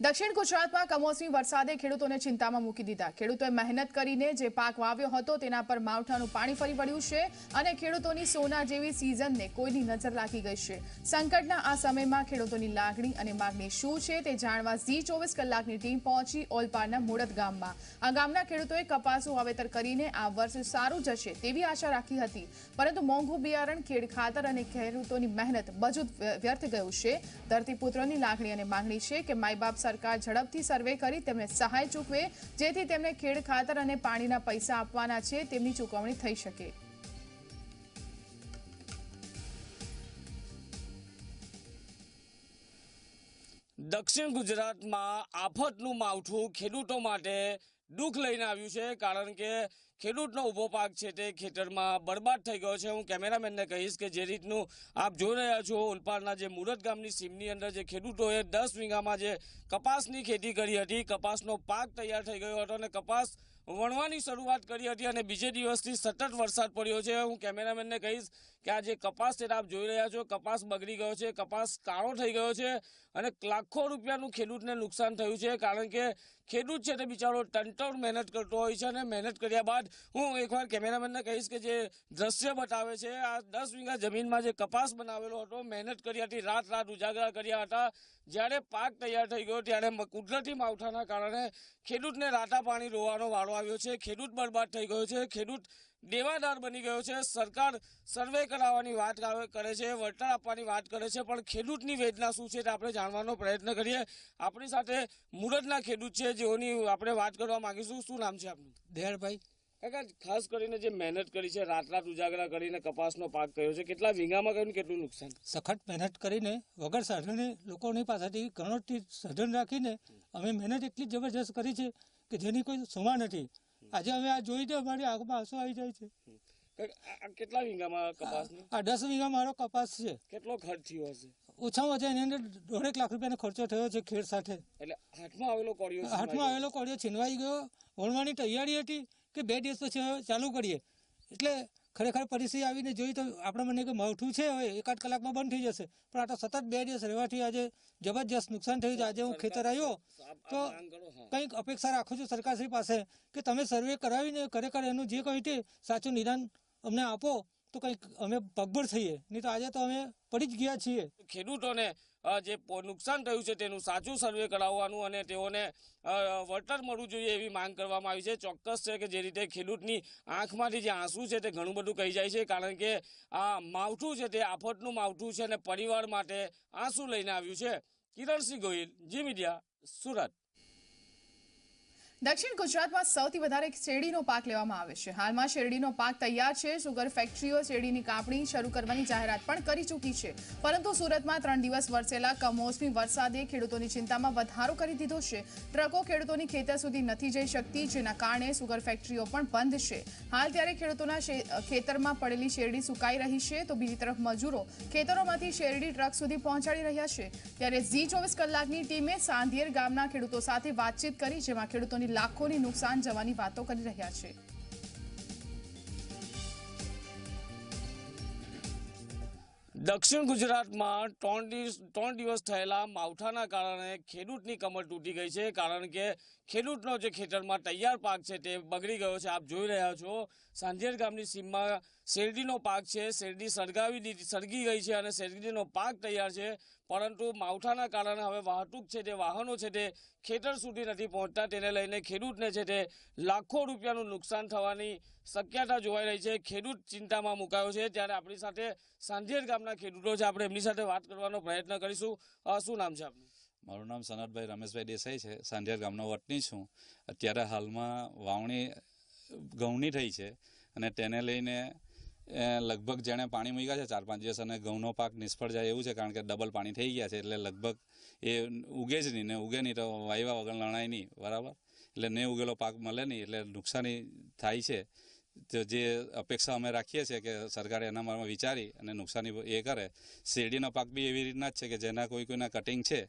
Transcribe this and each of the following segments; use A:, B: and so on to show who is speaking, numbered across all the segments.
A: દક્ષિણ ગુજરાતમાં કમોસમી વરસાદે ખેડૂતોને ચિંતામાં મૂકી દીધા. ખેડૂતોએ મહેનત કરીને જે પાક વાવ્યો હતો તેના પર માવઠાનું પાણી ફરી વળ્યું છે અને ખેડૂતોની સોના જેવી સિઝનને કોઈની નજર લાગી ગઈ છે. સંકટના આ સમયમાં ખેડૂતોની લાગણી અને માગણી શું છે તે જાણવા ઝી ચોવીસ કલાકની ટીમ પહોંચી ઓલપાડના મૂળત ગામમાં. આ ગામના ખેડૂતોએ કપાસનું વાવેતર કરીને આ વર્ષ સારું જશે તેવી આશા રાખી હતી. પરંતુ મોંઘું બિયારણ, ખેડ ખાતર અને ખેડૂતોની મહેનત જ વ્યર્થ ગયું છે. ધરતીપુત્રોની લાગણી અને માંગણી છે કે માય બાપ સરકાર ઝડપથી સર્વે કરી તેમને સહાય ચૂકવે, જેથી તેમને ખેડ ખાતર અને પાણીના પૈસા આપવાના છે, તેમની ચૂકવણી થઈ શકે.
B: દક્ષિણ ગુજરાતમાં આફતનું માવઠું ખેડૂતો માટે દુઃખ લઈને આવ્યું છે, કારણ કે ખેડૂતનો ઊભો પાક છે તે ખેતરમાં બરબાદ થઈ ગયો છે. હું કેમેરામેનને કહીશ કે જે રીતનું આપ જોઈ રહ્યા છો, ઉલપાડના જે મુરત ગામની સીમની અંદર જે ખેડૂતોએ દસ વીઘામાં જે કપાસની ખેતી કરી હતી, કપાસનો પાક તૈયાર થઈ ગયો હતો અને કપાસ વણવાની શરૂઆત કરી હતી અને બીજે દિવસથી સતત વરસાદ પડ્યો છે. હું કેમેરામેનને કહીશ કે આ જે કપાસ છે આપ જોઈ રહ્યા છો, કપાસ બગડી ગયો છે, કપાસ કાળો થઈ ગયો છે અને લાખો રૂપિયાનું ખેડૂતને નુકસાન થયું છે. કારણ કે ખેડૂત છે તે બિચારો ટનટણ મહેનત કરતો હોય છે અને મહેનત કર્યા બાદ હું એકવાર કેમેરામેનને કહીશ કે જે દ્રશ્ય બતાવે છે, આ દસ વીઘા જમીનમાં જે કપાસ બનાવેલો હતો, મહેનત કરી હતી, રાત રાત ઉજાગરા કર્યા હતા. જ્યારે પાક તૈયાર થઈ ગયો, ત્યારે કુદરતી માવઠાના કારણે ખેડૂતને રાતા પાણી રોવાનો વારો આવ્યો છે. ખેડૂત બરબાદ થઈ ગયો છે. ખેડૂત દેવાદાર બની ગયો છે. સરકાર સર્વે કરાવવાની વાત કરે છે વળતર આપવાની વાત કરે છે પણ ખેડૂતની વેદના શું છે તે આપણે જાણવાનો પ્રયત્ન કરીએ. આપણી સાથે મુરતના ખેડૂત છે જેઓની આપણે વાત કરવા માંગીશું. શું નામ છે આપનું?
C: દેહરભાઈ
B: કાકા ખાસ કરીને જે મહેનત કરી છે રાત રાત ઉજાગરા કરીને કપાસનો પાક કર્યો છે કેટલા વીંગામાં કર્યું કેટલું નુકસાન?
C: સખત મહેનત કરીને વગર સાધને લોકોની પાસેથી ઘણોથી સાધન રાખીને અમે મહેનત એટલી જબરજસ્ત કરી છે કે જેની કોઈ સુમા નથી. આજે અમે આ જોઈ તો અમારી આંખમાં આંસુ આવી જાય છે.
B: કેટલા વીઘામાં કપાસ
C: આ દસ વીઘા મારો કપાસ છે.
B: કેટલો ખર્ચ થયો હશે?
C: ઓછામાં ઓછા એની અંદર દોઢેક લાખ રૂપિયાનો ખર્ચો થયો છે ખેડ સાથે.
B: એટલે હાથમાં આવેલો કોડિયો
C: હાથમાં આવેલો કોડિયો છીનવાઈ ગયો. વણવાની તૈયારી હતી કે બે દિવસ પછી હવે ચાલુ કરીએ. એટલે ખરેખર પરિસ્થિતિ આવીને જોઈ તો આપણે મને કે માવઠું છે? હવે એકાદ કલાકમાં બંધ થઈ જશે. પણ આ તો સતત બે દિવસ રહેવાથી આજે જબરજસ્ત નુકસાન થયું છે. આજે હું ખેતર આવ્યો તો. કંઈક અપેક્ષા રાખું છું સરકારશ્રી પાસે કે તમે સર્વે કરાવીને ખરેખર એનું જે કંઈ તે સાચું નિદાન અમને આપો તો કંઈક અમે પગભર થઈએ. નહીં તો આજે તો અમે પડી જ ગયા છીએ.
B: ખેડૂતોને જે નુકસાન થયું છે તેનું સાચું સર્વે કરાવવાનું અને તેઓને વળતર મળવું જોઈએ એવી માંગ કરવામાં આવી છે. ચોક્કસ છે કે જે રીતે ખેડૂતની આંખમાંથી જે આંસુ છે તે ઘણું બધું કહી જાય છે, કારણ કે આ માવઠું છે તે આફતનું માવઠું છે અને પરિવાર માટે આંસુ લઈને આવ્યું છે. Kiransinh Gohil, Zee media, Surat.
A: દક્ષિણ ગુજરાતમાં સૌથી વધારે શેરડીનો પાક લેવામાં આવે છે. હાલમાં શેરડીનો પાક તૈયાર છે. સુગર ફેક્ટરીઓ શેરડીની કાપણી શરૂ કરવાની જાહેરાત પણ કરી ચૂકી છે. પરંતુ સુરતમાં ત્રણ દિવસ વરસેલા કમોસમી વરસાદે ખેડૂતોની ચિંતામાં વધારો કરી દીધો છે. ટ્રકો ખેડૂતોની ખેતર સુધી નથી જઈ શકતી, જેના કારણે સુગર ફેક્ટરીઓ પણ બંધ છે. હાલ ત્યારે ખેડૂતોના ખેતરમાં પડેલી શેરડી સુકાઈ રહી છે. તો બીજી તરફ મજૂરો ખેતરોમાંથી શેરડી ટ્રક સુધી પહોંચાડી રહ્યા છે. ત્યારે ઝી ચોવીસ કલાકની ટીમે સાંધિયેર ગામના ખેડૂતો સાથે વાતચીત કરી, જેમાં ખેડૂતોની લાખોની નુકસાન જવાની વાતો કરી રહ્યા છે.
B: દક્ષિણ ગુજરાતમાં ત્રણ દિવસ ત્રણ દિવસ થયેલા માવઠાના કારણે ખેડૂતની કમર તૂટી ગઈ છે, કારણ કે ખેડૂતનો જે ખેતરમાં તૈયાર પાક છે તે બગડી ગયો છે. આપ જોઈ રહ્યા છો, સાંજેર ગામની સીમમાં શેરડીનો પાક છે. શેરડી સળગાવી દીધી, સળગી ગઈ છે અને શેરડીનો પાક તૈયાર છે. પરંતુ માવઠાના કારણે હવે વાહતુક છે તે, વાહનો છે તે ખેતર સુધી નથી પહોંચતા. તેને લઈને ખેડૂતને છે તે લાખો રૂપિયાનું નુકસાન થવાની શક્યતા જોવાઈ રહી છે. ખેડૂત ચિંતામાં મુકાયો છે. ત્યારે આપણી સાથે સાંજેર ગામના ખેડૂતો છે. આપણે એમની સાથે વાત કરવાનો પ્રયત્ન કરીશું. શું નામ છે આપનું?
D: મારું નામ સનતભાઈ રમેશભાઈ દેસાઈ છે. સાંઢિયાર ગામનો વતની છું. અત્યારે હાલમાં વાવણી ઘઉંની થઈ છે અને તેને લઈને લગભગ જેણે પાણી મૂક્યા છે, ચાર પાંચ દિવસ અને ઘઉંનો પાક નિષ્ફળ જાય એવું છે, કારણ કે ડબલ પાણી થઈ ગયા છે, એટલે લગભગ એ ઉગે જ નહીં, ને ઉગે નહીં તો વાયવા વગર લણાય નહીં, બરાબર? એટલે ને ઉગેલો પાક મળે નહીં, એટલે નુકસાની થાય છે. તો જે અપેક્ષા અમે રાખીએ છીએ કે સરકારે એના મારમાં વિચારી અને નુકસાની એ કરે. શેરડીનો પાક બી એવી રીતના જ છે કે જેના કોઈ કોઈના કટિંગ છે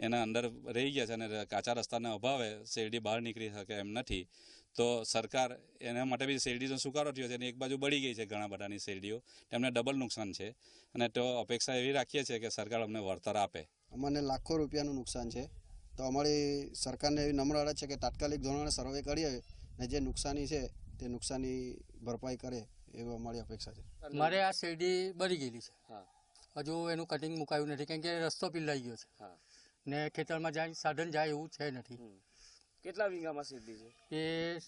D: એના અંદર રહી ગયા છે અને કાચા રસ્તાના અભાવે શેરડી બહાર નીકળી શકે એમ નથી. તો સરકાર એના માટે બી શેરડીનો સુકારો થયો છે અને એક બાજુ બળી ગઈ છે ઘણા બધાની શેરડીઓ. તેમને ડબલ નુકસાન છે. અને તો અપેક્ષા એવી રાખીએ છીએ કે સરકાર અમને વળતર આપે.
E: અમને લાખો રૂપિયાનું નુકસાન છે. તો અમારી સરકારને એવી નમ્ર અરજ છે કે તાત્કાલિક ધોરણે સર્વે કરીએ ને જે નુકસાની છે તે નુકસાની ભરપાઈ કરે એવી અમારી અપેક્ષા છે.
F: મારે આ શેરડી બળી ગયેલી છે. હજુ એનું કટિંગ મુકાયું નથી. કેમ કે રસ્તો પીલાઈ ગયો છે.
B: હા.
F: ને ખેતરમાં જાય સાધન જાય એવું છે નથી.
B: કેટલા વીંગામાં સીધી છે?
F: એ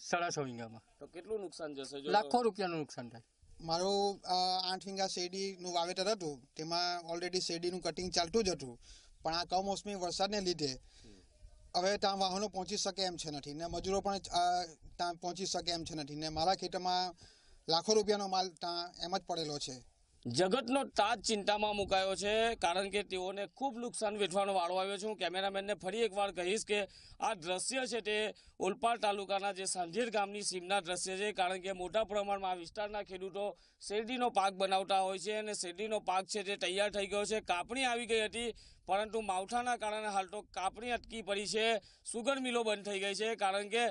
F: સાડા છ વીઘામાં.
B: તો કેટલું નુકસાન જશે
F: લાખો રૂપિયાનું નુકસાન થાય.
G: મારું આઠ વીંગા શેરડીનું વાવેતર હતું તેમાં ઓલરેડી શેરડીનું કટિંગ ચાલતું જ હતું. પણ આ કમોસમી વરસાદને લીધે હવે ત્યાં વાહનો પહોંચી શકે એમ છે નથી ને મજૂરો પણ ત્યાં પહોંચી શકે એમ છે નથી. ને મારા ખેતરમાં લાખો રૂપિયાનો માલ ત્યાં એમ જ પડેલો છે.
B: જગતનો તાજ ચિંતામાં મુકાયો છે, કારણ કે તેઓને ખૂબ નુકસાન વેઠવાનો વાળો આવ્યો છે. હું કેમેરામેનને ફરી એકવાર કહીશ કે આ દ્રશ્ય છે તે ઓલપાડ તાલુકાના જે સાંધેર ગામની સીમના દ્રશ્ય છે, કારણ કે મોટા પ્રમાણમાં આ વિસ્તારના ખેડૂતો શેરડીનો પાક બનાવતા હોય છે અને શેરડીનો પાક છે તે તૈયાર થઈ ગયો છે. કાપણી આવી ગઈ હતી પરંતુ માવઠાના કારણે હાલ તો કાપણી અટકી પડી છે. સુગર મિલો બંધ થઈ ગઈ છે કારણ કે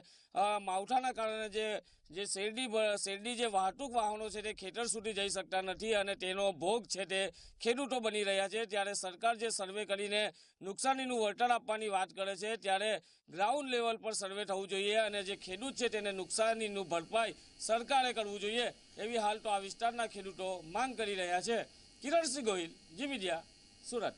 B: માવઠાના કારણે જે જે શેરડી શેરડી જે વાહતુક વાહનો છે તે ખેતર સુધી જઈ શકતા નથી અને તેનો ભોગ છે તે ખેડૂતો બની રહ્યા છે. ત્યારે સરકાર જે સર્વે કરીને નુકસાનીનું વળતર આપવાની વાત કરે છે, ત્યારે ગ્રાઉન્ડ લેવલ પર સર્વે થવું જોઈએ અને જે ખેડૂત છે તેને નુકસાનીનું ભરપાઈ સરકારે કરવું જોઈએ એવી હાલ તો આ વિસ્તારના ખેડૂતો માંગ કરી રહ્યા છે. Kiransinh Gohil, Zee media, Surat.